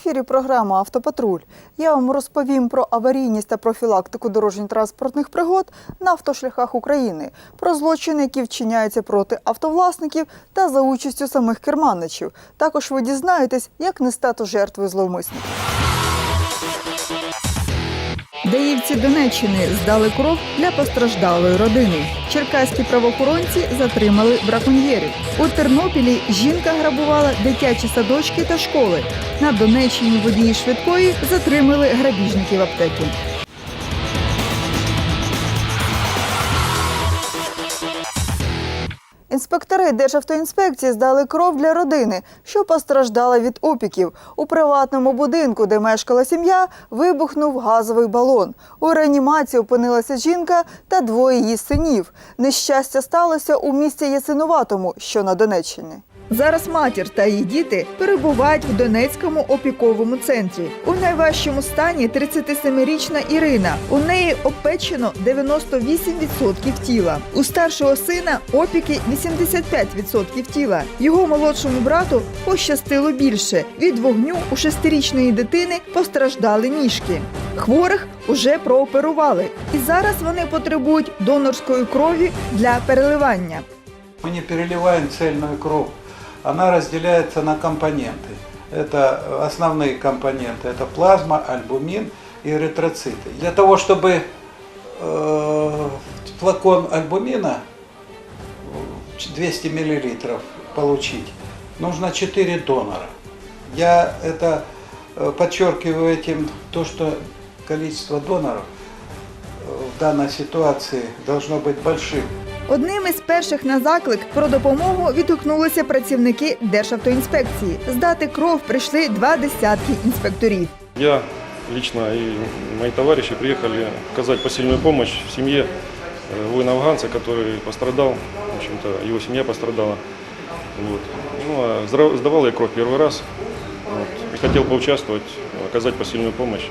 ефірі програма Автопатруль. Я вам розповім про аварійність та профілактику дорожньо-транспортних пригод на автошляхах України, про злочини, які вчиняються проти автовласників та за участю самих керманичів. Також ви дізнаєтесь, як не стати жертвою зловмисників. Даївці Донеччини здали кров для постраждалої родини. Черкаські правоохоронці затримали браконьєрів. У Тернопілі жінка грабувала дитячі садочки та школи. На Донеччині водії швидкої затримали грабіжників аптеки. Інспектори Державтоінспекції здали кров для родини, що постраждала від опіків. У приватному будинку, де мешкала сім'я, вибухнув газовий балон. У реанімації опинилася жінка та двоє її синів. Нещастя сталося у місті Ясинуватому, що на Донеччині. Зараз матір та її діти перебувають в Донецькому опіковому центрі. У найважчому стані 37-річна Ірина. У неї опечено 98% тіла. У старшого сина опіки 85% тіла. Його молодшому брату пощастило більше. Від вогню у шестирічної дитини постраждали ніжки. Хворих уже прооперували, і зараз вони потребують донорської крові для переливання. Мы не переливаем цельную кровь. Она разделяется на компоненты. Это основные компоненты. Это плазма, альбумин и эритроциты. Для того, чтобы э, флакон альбумина э, 200 мл получить, нужно 4 донора. Я это э, подчеркиваю этим то, что количество доноров э, в данной ситуации должно быть большим. Одним із перших на заклик про допомогу відгукнулися працівники Державтоінспекції. Здати кров прийшли два десятки інспекторів. Я лично и мои товарищи приехали оказать посильную помощь в семье э, воина-афганца, который пострадал, в общем-то, его семья пострадала. Вот. Ну, а здра- сдавал я кровь первый раз вот, и хотел поучаствовать, оказать посильную помощь э,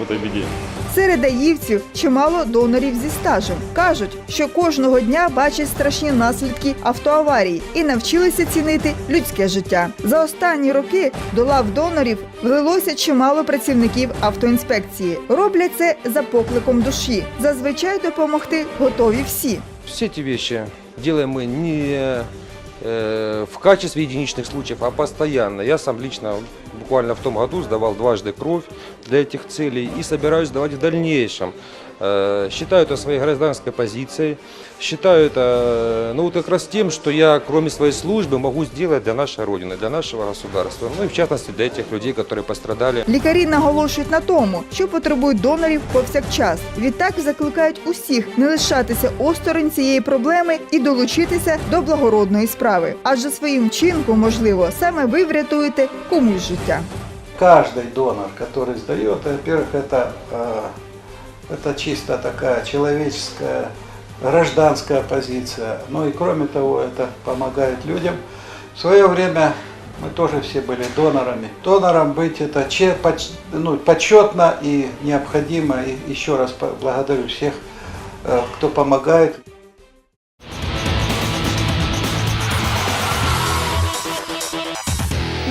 в этой беде. Серед даївців чимало донорів зі стажем. кажуть, що кожного дня бачать страшні наслідки автоаварій і навчилися цінити людське життя. За останні роки до лав донорів влилося чимало працівників автоінспекції. Роблять це за покликом душі. Зазвичай допомогти готові всі. Все эти вещи делаем мы не э, в качестве единичных случаев, а постоянно. Я сам лично буквально в том году сдавал дважды кровь для этих целей и собираюсь сдавать в дальнейшем. Э, Считаю это своей гражданской позицией, считаю это ну, вот как раз тем, что я кроме своей службы могу сделать для нашей Родины, для нашего государства, ну и в частности для этих людей, которые пострадали Лікарі наголошують на тому, що потребують донорів повсякчас. Відтак закликають усіх не лишатися осторонь цієї проблеми і долучитися до благородної справи. Адже своїм вчинком, можливо, саме ви врятуєте комусь життя. каждый донор, который сдает, во-первых, это, э, это чисто такая человеческая, гражданская позиция. Ну и кроме того, это помогает людям. В свое время мы тоже все были донорами. Донором быть это че- поч- ну, почетно и необходимо. И еще раз благодарю всех, э, кто помогает.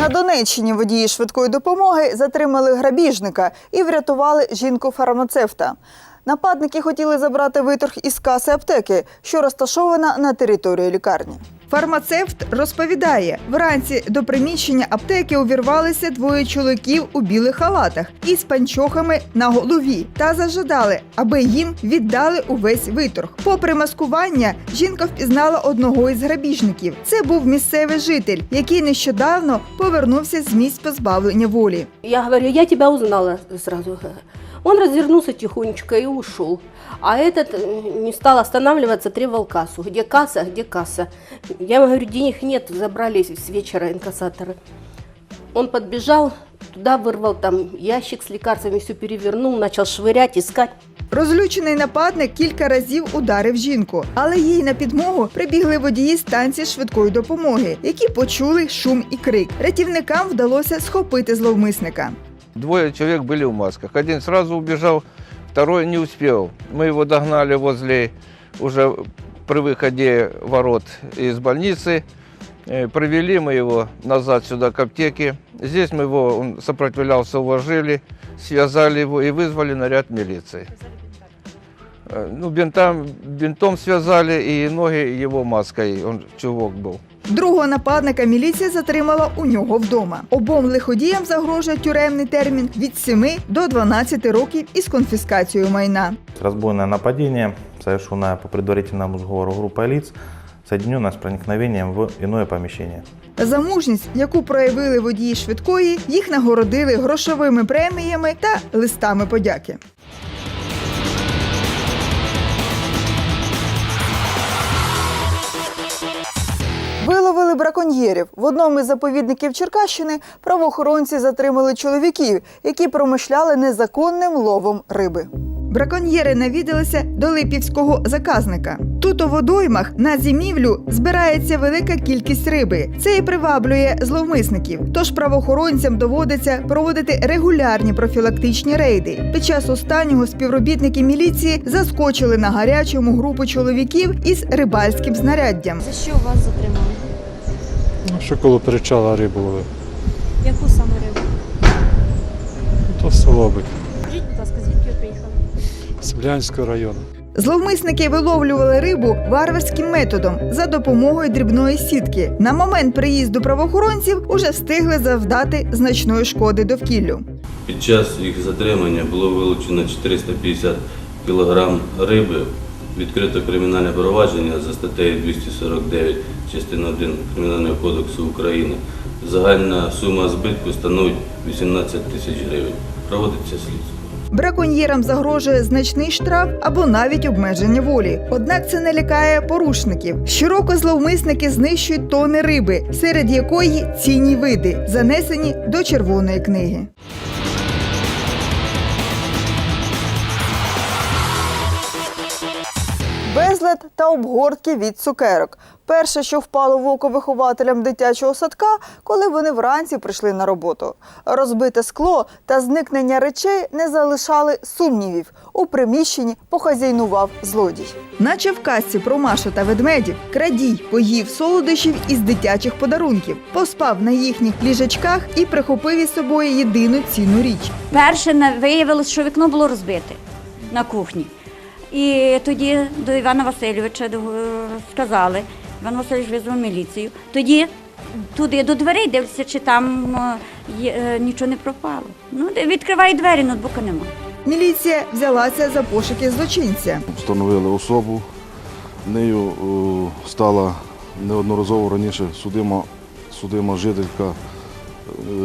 На Донеччині водії швидкої допомоги затримали грабіжника і врятували жінку-фармацевта. Нападники хотіли забрати виторг із каси аптеки, що розташована на території лікарні. Фармацевт розповідає, вранці до приміщення аптеки увірвалися двоє чоловіків у білих халатах із панчохами на голові та зажадали, аби їм віддали увесь виторг. Попри маскування, жінка впізнала одного із грабіжників. Це був місцевий житель, який нещодавно повернувся з місць позбавлення волі. Я говорю, я тебя узнала сразу. Он развернулся тихонечко и ушел. А этот э, не стал останавливаться, требовал кассу. Где касса, где касса? Я ему говорю, денег нет, забрали с вечера инкассаторы. Он подбежал, туда вырвал там ящик с лекарствами, все перевернул, начал швырять, искать. Розлючений нападник кілька разів ударив жінку, але їй на підмогу прибігли водії станції швидкої допомоги, які почули шум і крик. Рятівникам вдалося схопити зловмисника. Двое человек были в масках. Один сразу убежал, второй не успел. Мы его догнали возле уже при выходе ворот из больницы. Э, Привели мы его назад сюда к аптеке. Здесь мы его, он сопротивлялся, уложили, связали его и вызвали наряд милиции. Э, Ну, бинтом, бинтом связали и ноги его маской, он чувок был. Другого нападника міліція затримала у нього вдома. Обом лиходіям загрожує тюремний термін від 7 до 12 років із конфіскацією майна. Разбойное нападение, совершенное по предварительному сговору группой лиц, соединенное с проникновением в иное помещение. За мужність, яку проявили водії швидкої, їх нагородили грошовими преміями та листами подяки. Виловили браконьєрів. В одному із заповідників Черкащини правоохоронці затримали чоловіків, які промишляли незаконним ловом риби. Браконьєри навідалися до липівського заказника. Тут у водоймах на зимівлю збирається велика кількість риби. Це і приваблює зловмисників. Тож правоохоронцям доводиться проводити регулярні профілактичні рейди. Під час останнього співробітники міліції заскочили на гарячому групу чоловіків із рибальським знаряддям. За що вас затримали? Що коло причала рибу ловив? Яку саме рибу? То солобик Скажіть, будь ласка, звідки ви приїхали? з Блянського району. Зловмисники виловлювали рибу варварським методом за допомогою дрібної сітки. На момент приїзду правоохоронців уже встигли завдати значної шкоди довкіллю. Під час їх затримання було вилучено 450 кг риби, відкрито кримінальне провадження за статтею 249 частина 1 Кримінального кодексу України. Загальна сума збитку становить 18 тисяч гривень. Проводиться слідство. Браконьєрам загрожує значний штраф або навіть обмеження волі. Однак це не лякає порушників. Щороку зловмисники знищують тони риби, серед якої цінні види, занесені до червоної книги. Безлад та обгортки від цукерок. Перше, що впало в око вихователям дитячого садка, коли вони вранці прийшли на роботу. Розбите скло та зникнення речей не залишали сумнівів. У приміщенні похазяйнував злодій. Наче в казці про Машу та ведмедів, крадій поїв солодощів із дитячих подарунків, поспав на їхніх ліжачках і прихопив із собою єдину цінну річ. Перше виявилось, що вікно було розбите на кухні. І тоді до Івана Васильовича до- сказали, Іван Васильович визвав міліцію. Тоді туди до дверей дивився, чи там е, е, нічого не пропало. Ну, відкриває двері, ноутбука нема. Міліція взялася за пошуки злочинця. Встановили особу. Нею е, стала неодноразово раніше судима, судима жителька е,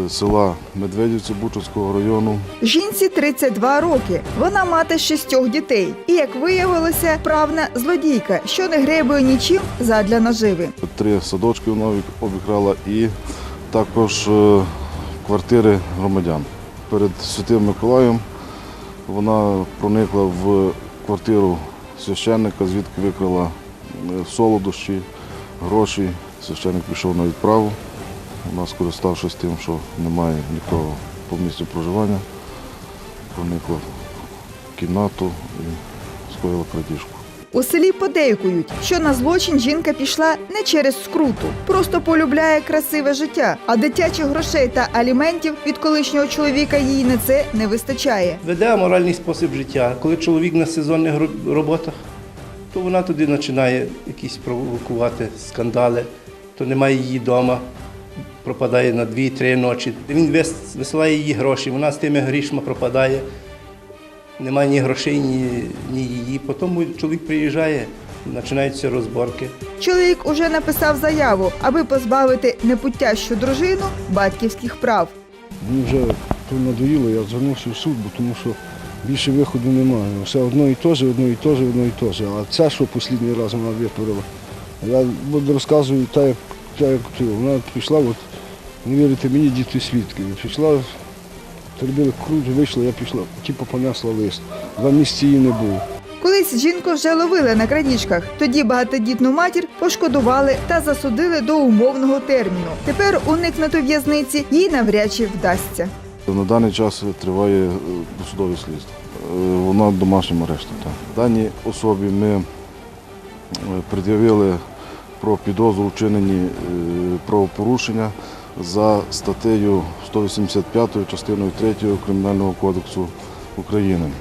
села Медведівці Бучацького району. Жінці 32 роки. Вона мати шістьох дітей. І, як виявилося, правна злодійка, що не гребує нічим задля наживи. Три садочки вона обікрала і також е, квартири громадян. Перед Святим Миколаєм вона проникла в квартиру священника, звідки викрала е, солодощі, гроші. Священник пішов на відправу. Вона, скориставшись тим, що немає нікого по місцю проживання, проникла в кімнату і скоїла крадіжку. У селі подейкують, що на злочин жінка пішла не через скруту, просто полюбляє красиве життя, а дитячих грошей та аліментів від колишнього чоловіка їй на це не вистачає. веде аморальний спосіб життя. Коли чоловік на сезонних роботах, то вона туди починає якісь провокувати скандали, то немає її вдома, пропадає на 2-3 ночі. Він вис- висилає їй гроші, вона з тими грішми пропадає. Немає ні грошей, ні, ні її. Потім чоловік приїжджає, починаються розборки. Чоловік уже написав заяву, аби позбавити непутящу дружину батьківських прав. Мені вже то надоїло, я звернувся в суд, бо тому що більше виходу немає. Все одно і те одно і те ж, одно і те. А це, що останній раз вона витворила, я розказую так, як ти. Вона пішла, от, не вірите мені, діти свідки. Пішла, зробили крут, вийшла, я пішла, типу понесла лист. Два місяці її не було. Колись жінку вже ловили на крадіжках. Тоді багатодітну матір пошкодували та засудили до умовного терміну. Тепер уникнути в'язниці їй навряд чи вдасться. На даний час триває е, досудове слідство. Е, Вона в домашньому арешті. Даній особі ми е, пред'явили про підозру е, правопорушення за статтею 185 частиною 3 Кримінального кодексу України.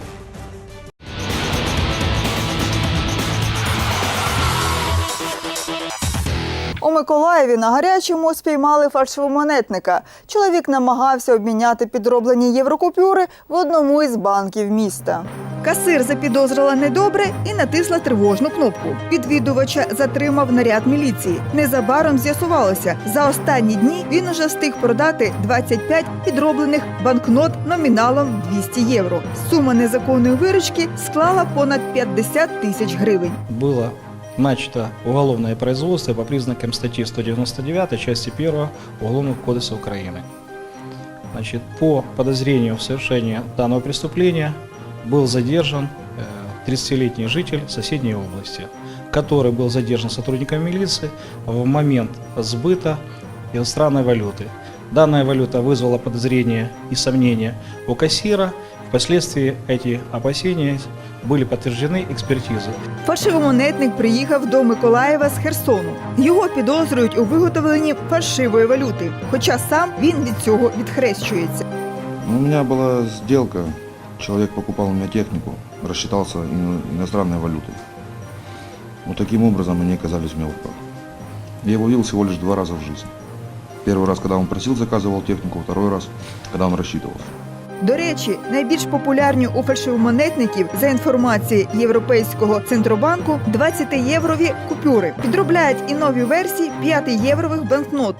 Миколаєві на гарячому спіймали фальшивомонетника. Чоловік намагався обміняти підроблені єврокупюри в одному із банків міста. Касир запідозрила недобре і натисла тривожну кнопку. Відвідувача затримав наряд міліції. Незабаром з'ясувалося, за останні дні він уже встиг продати 25 підроблених банкнот номіналом 200 євро. Сума незаконної виручки склала понад 50 тисяч гривень. было начато уголовное производство по признакам статьи 199 части 1 Уголовного кодекса Украины. Значит, по подозрению в совершении данного преступления был задержан э, 30-летний житель соседней области, который был задержан сотрудниками милиции в момент сбыта иностранной валюты. Данная валюта вызвала подозрения и сомнения у кассира. Впоследствии эти опасения были подтверждены экспертизой. Фальшивомонетник приїхав до Миколаєва з Херсону. Його підозрюють у виготовленні фальшивої валюти, хоча сам він від цього відхрещується. Ну, У меня была сделка, человек покупал у меня технику, рассчитался ино- иностранной валютой. Вот таким образом они оказались у меня в руках. Я его видел всего лишь два раза в жизни. Первый раз, когда он просил, заказывал технику, второй раз, когда он рассчитывался. До речі, найбільш популярні у фальшивомонетників за інформацією Європейського центробанку 20-єврові купюри. Підробляють і нові версії 5-єврових банкнот.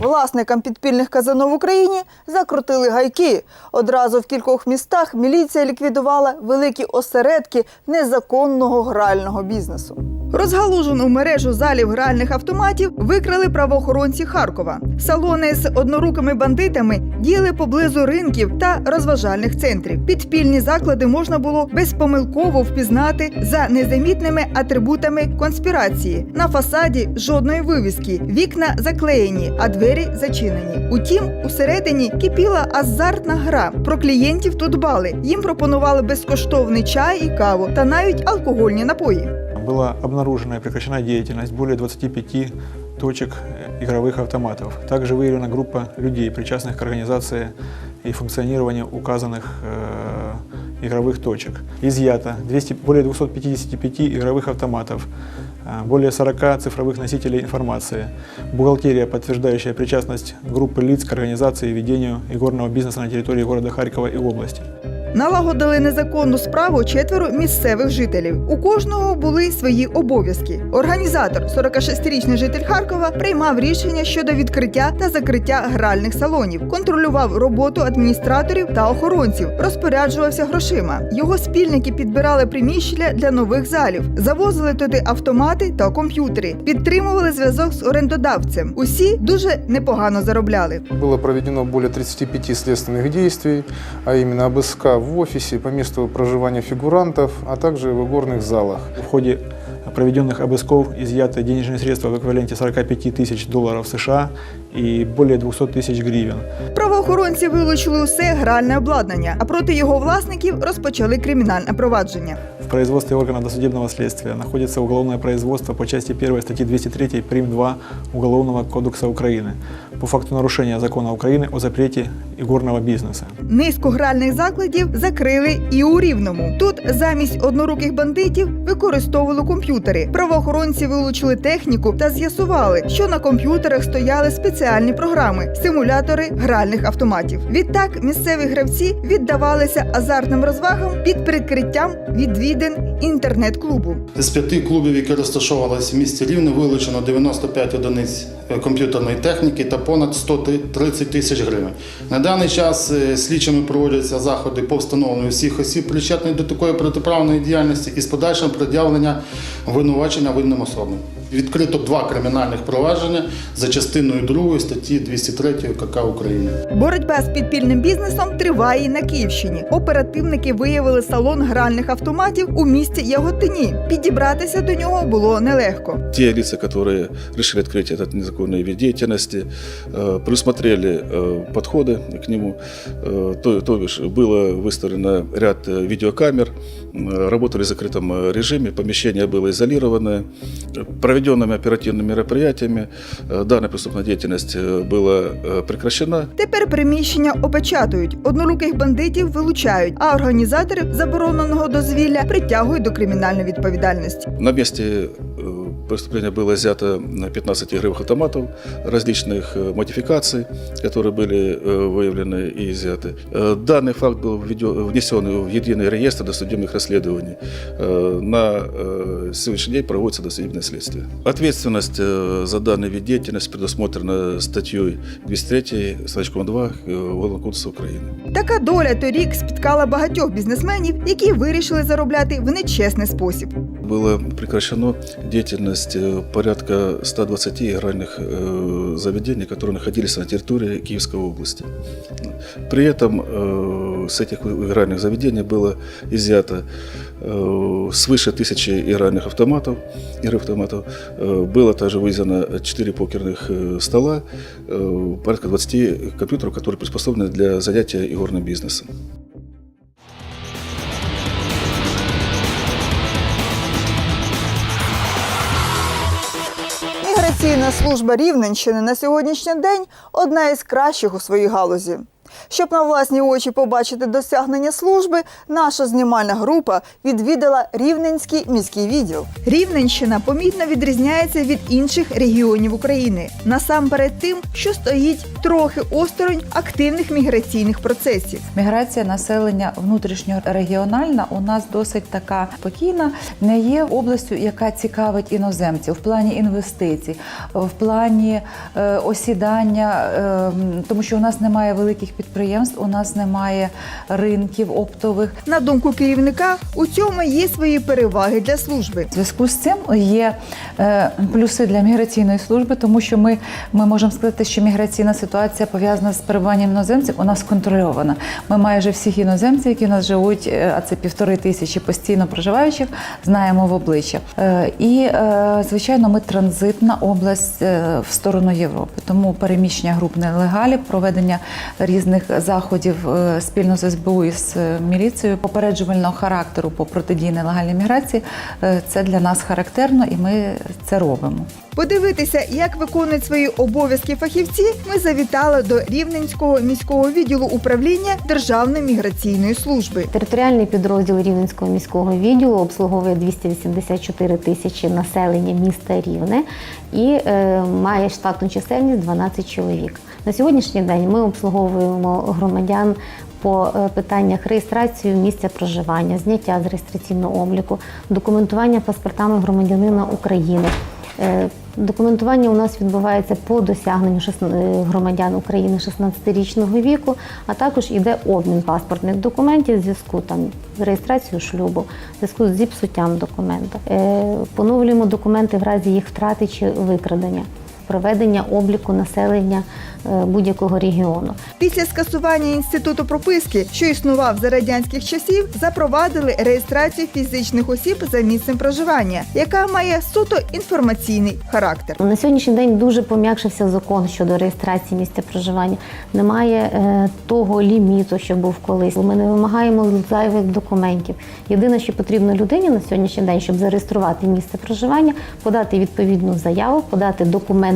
Власникам підпільних казино в Україні закрутили гайки. Одразу в кількох містах міліція ліквідувала великі осередки незаконного грального бізнесу. Розгалужену мережу залів гральних автоматів викрали правоохоронці Харкова. Салони з однорукими бандитами діяли поблизу ринків та розважальних центрів. Підпільні заклади можна було безпомилково впізнати за незамітними атрибутами конспірації. На фасаді жодної вивіски, вікна заклеєні, а двері зачинені. Утім, усередині кипіла азартна гра. Про клієнтів тут дбали. Їм пропонували безкоштовний чай і каву та навіть алкогольні напої. Была обнаружена и прекращена деятельность более 25 точек э, игровых автоматов. Также выявлена группа людей, причастных к организации и функционированию указанных э, игровых точек. Изъято 200, более 255 игровых автоматов, э, более 40 цифровых носителей информации, бухгалтерия, подтверждающая причастность группы лиц к организации и ведению игорного бизнеса на территории города Харькова и области. Налагодили незаконну справу четверо місцевих жителів. У кожного були свої обов'язки. Організатор, 46-річний житель Харкова, приймав рішення щодо відкриття та закриття гральних салонів, контролював роботу адміністраторів та охоронців, розпоряджувався грошима. Його спільники підбирали приміщення для нових залів, завозили туди автомати та комп'ютери, підтримували зв'язок з орендодавцем. Усі дуже непогано заробляли. Было проведено более 35 следственных действий, а именно обыска в офисе, по месту проживания фигурантов, а также в игорных залах. В ходе проведенных обысков изъяты денежные средства в эквиваленте 45 тысяч долларов США и более 200 тысяч гривен. Правоохоронці вилучили усе гральне обладнання, а проти його власників розпочали кримінальне провадження. В производстве органов досудебного следствия находится уголовное производство по части 1 статьи 203 прим. 2 Уголовного кодекса Украины по факту нарушения закона Украины о запрете игорного бизнеса. Низку гральних закладів закрили і у Рівному. Тут замість одноруких бандитів використовували комп'ютери. Правоохоронці вилучили техніку та з'ясували, що на комп'ютерах стояли спеціальні програми симулятори гральних автоматів. Відтак місцеві гравці віддавалися азартним розвагам під прикриттям відвідин інтернет-клубу. З п'яти клубів, які розташовувалися в місті Рівне, вилучено 95 одиниць е, комп'ютерної техніки та понад 130 тисяч гривень. На даний час е, слідчими проводяться заходи по встановленню всіх осіб, причетних до такої протиправної діяльності і з подальшим пред'явлення винувачення винним особам. Відкрито два кримінальних провадження за частиною 2 статті 203 КК України. Боротьба з підпільним бізнесом триває і на Київщині. Оперативники виявили салон гральних автоматів у місті Яготині. Підібратися до нього було нелегко. Те лица, которые решили открыть этот незаконный вид деятельности, э, предусмотрели э, подходы к нему. Э, То, то бишь, было выставлено ряд э, видеокамер, э, работали в закрытом э, режиме, помещение было изолированное. Э, Проведенными оперативными мероприятиями э, данная преступная деятельность э, была э, прекращена. Тепер приміщення опечатують, одноруких бандитів вилучають, а організаторів забороненого дозвілля притягують до кримінальної відповідальності. На месте э, преступления было изъято 15 игровых автоматов различных э, модификаций, которые были э, выявлены и изъяты. Э, Данный факт был введен- внесен в единый реестр досудебных расследований. Э, На э, сегодняшний день проводится досудебное следствие. Ответственность э, за данный вид деятельности предусмотрена статьей 203 значком 2 э, Уголовного кодекса Украины. Така доля торік спіткала багатьох бізнесменів, які вирішили заробляти в нечесний спосіб. Была прекращена деятельность э, порядка 120 игральных э, заведений, которые находились на территории Киевской области. При этом э, с этих игральных заведений было изъято свыше тысячи игральных автоматов, игровых автоматов. Было также вывезено 4 покерных стола, порядка 20 компьютеров, которые приспособлены для занятия игорным бизнесом. Міграційна служба Рівненщини на сьогоднішній день одна із кращих у своїй галузі. Щоб на власні очі побачити досягнення служби, наша знімальна група відвідала Рівненський міський відділ. Рівненщина помітно відрізняється від інших регіонів України насамперед тим, що стоїть трохи осторонь активних міграційних процесів. Міграція населення внутрішньорегіональна у нас досить така спокійна, не є областю, яка цікавить іноземців в плані інвестицій, в плані е, осідання, е, тому що у нас немає великих підприємств, у нас немає ринків оптових. На думку керівника, у цьому є свої переваги для служби. В зв'язку з цим є е, плюси для міграційної служби, тому що ми, ми можемо сказати, що міграційна ситуація пов'язана з перебуванням іноземців у нас контрольована. Ми майже всіх іноземців, які у нас живуть, е, а це півтори тисячі постійно проживаючих, знаємо в обличчя. Е, І, звичайно, ми транзитна область в сторону Європи. Тому переміщення груп нелегалів, проведення різних заходів е, спільно з СБУ і з е, міліцією попереджувального характеру по протидії нелегальній міграції е, це для нас характерно, і ми це робимо. Подивитися, як виконують свої обов'язки фахівці, ми завітали до Рівненського міського відділу управління Державної міграційної служби. Територіальний підрозділ Рівненського міського відділу обслуговує 284 тисячі населення міста Рівне і е, має штатну чисельність 12 чоловік. На сьогоднішній день ми обслуговуємо громадян по е, питаннях реєстрації місця проживання, зняття з реєстраційного обліку, документування паспортами громадянина України. Е, Документування у нас відбувається по досягненню е, громадян України 16-річного віку, а також іде обмін паспортних документів в зв'язку там з реєстрацією шлюбу, в зв'язку з зіпсуттям документа. Поновлюємо документи в разі їх втрати чи викрадення, проведення обліку населення е, будь-якого регіону. Після скасування інституту прописки, що існував за радянських часів, запровадили реєстрацію фізичних осіб за місцем проживання, яка має суто інформаційний характер. На сьогоднішній день дуже пом'якшився закон щодо реєстрації місця проживання. Немає е, того ліміту, що був колись. Ми не вимагаємо зайвих документів. Єдине, що потрібно людині на сьогоднішній день, щоб зареєструвати місце проживання, подати відповідну заяву, подати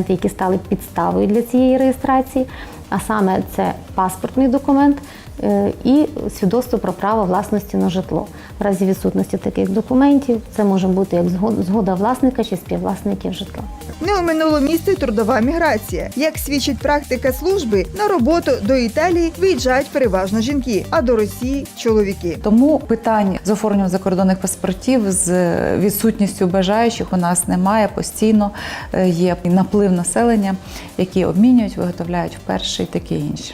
документи, які стали підставою для цієї реєстрації. А саме це паспортний документ е, і свідоцтво про право власності на житло. В разі відсутності таких документів це може бути як згод- згода власника чи співвласників житла. Не оминуло місце трудова міграція. Як свідчить практика служби, на роботу до Італії виїжджають переважно жінки, а до Росії чоловіки. Тому питань з оформленням закордонних паспортів з відсутністю бажаючих у нас немає. Постійно е, є наплив населення, які обмінюють, виготовляють вперше і таке інше.